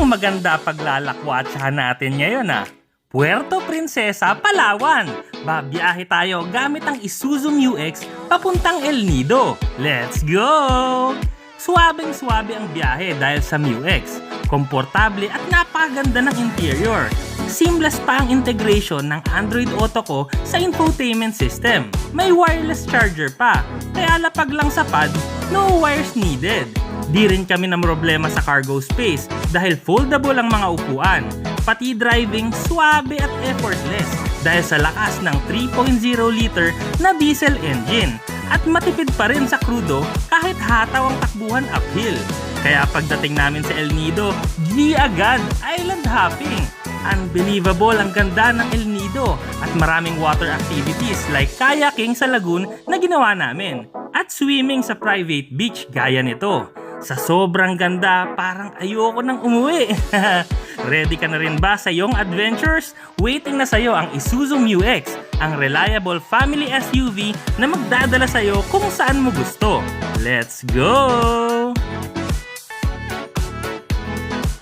Mukhang maganda paglalakwatsahan natin ngayon ah. Puerto Princesa, Palawan. Babiyahe tayo gamit ang Isuzu MU-X papuntang El Nido. Let's go! Suwabing suwabe ang biyahe dahil sa MU-X. Komportable at napakaganda ng interior. Seamless pa ang integration ng Android Auto ko sa infotainment system. May wireless charger pa, kaya lapag lang sa pad, no wires needed. Di rin kami na problema sa cargo space dahil foldable ang mga upuan. Pati driving, swabe at effortless dahil sa lakas ng 3.0 liter na diesel engine at matipid pa rin sa krudo kahit hataw ang takbuhan uphill. Kaya pagdating namin sa El Nido, di agad island hopping. Unbelievable ang ganda ng El Nido at maraming water activities like kayaking sa lagoon na ginawa namin at swimming sa private beach gaya nito. Sa sobrang ganda, parang ayoko nang umuwi. Ready ka na rin ba sa iyong adventures? Waiting na sa'yo ang Isuzu MU-X, ang reliable family SUV na magdadala sa'yo kung saan mo gusto. Let's go!